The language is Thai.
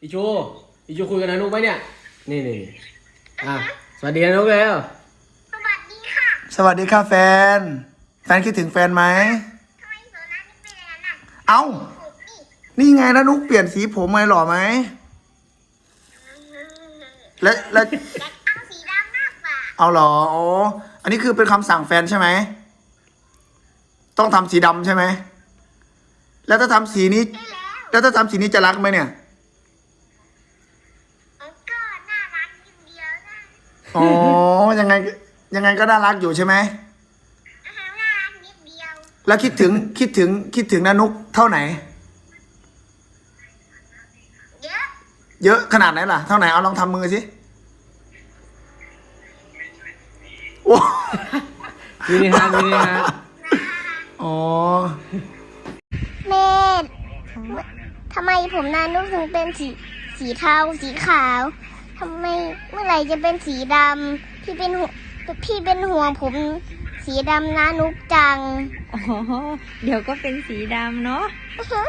อีชู อีชูคุยกับนานุกไหมเนี่ยนี่นี่นี่อะ สวัสดีนานุกแล้ว สวัสดีค่ะสวัสดีค่ะแฟน แฟนคิดถึงแฟนไหม ทำไมโซน่านี่เป็นอย่างนั้นน่ะเอ้า ผมนี่นี่ไงนะนุกเปลี่ยนสีผมไหมหล่อไหม และและอยากเอาสีดำมากกว่าเอาเหรออ๋ออันนี้คือเป็นคำสั่งแฟนใช่ไหม ต้องทำสีดำใช่ไหม แล้วถ้าทำสีนี้ ได้แล้วแล้วถ้าทำสีนี้จะรักไหมเนี่ย มันก็น่ารักนิดเดียวนะ อ๋อ ยังไง ยังไงก็น่ารักอยู่ใช่ไหมอาหารน่ารักนิดเดียวแล้วคิดถึงคิดถึงคิดถึงนานุกเท่าไหน เยอะเยอะขนาดไหนล่ะ เท่าไหนเอาลองทำมือสิโอ้มินิฮาร์ทมินิฮาร์ทอ๋อ เมดทำไมผมนานุกถึงเป็นสีสีเทาสีขาว ทำไมเมื่อไหร่จะเป็นสีดำพี่เป็นห่วงพี่เป็นห่วงผมสีดำนานุกจัง อ๋อ เดี๋ยวก็เป็นสีดำเนาะอื้อหือ